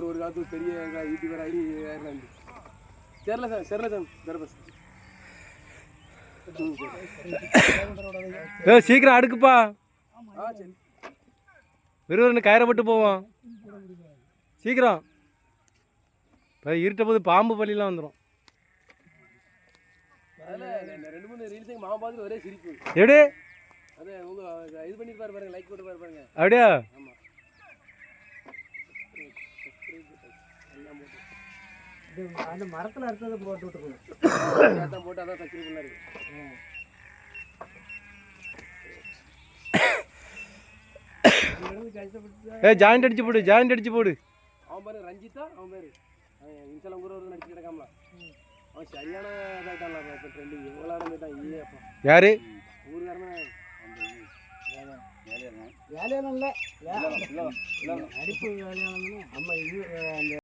அவர் ஒரு காலத்து பெரிய யூடியூபர் ஆகி ஆயிரம் சரில சார் சரில சார் தர்பஸ் சீக்கிரம் அடுக்குப்பா. விறுவிறுன்னு கயிறை போட்டு போவோம். சீக்கிரம். இப்போ இருட்ட போது பாம்பு பள்ளிலாம் வந்துடும் ரெண்டு மூணு ரீல்ஸுக்கு மாமா பார்த்துட்டு ஒரே சிரிப்பு. எப்படி அது உங்க இது பண்ணிருப்பாரு பாருங்க லைக் போட்டு பாருங்க. அப்படியா ஆமா எல்லாம் போட்டு இது அந்த மரத்தில் அறுத்ததை போட்டு விட்டுருக்கணும் போட்டு அதான் பண்ணாரு கஷ்டப்பட்டு ஏ ஜாயிண்ட் அடிச்சு போடு ஜாயிண்ட் அடிச்சு போடு. அவன் பேரு ரஞ்சிதா அவன் பேரு. இன்ஸ்டாலாம் கூட ஒரு நடிச்சு கிடக்காமல அவன் சரியான இதாகிட்டான்ல இப்போ ட்ரெண்டிங் எவ்வளோ இருந்துட்டான் ஏ அப்பா. யாரு? ஊருக்காரனா. வேலையெல்லாம் இல்லை. அடிப்பு வேலையானதுன்னு அம்மா இது அந்த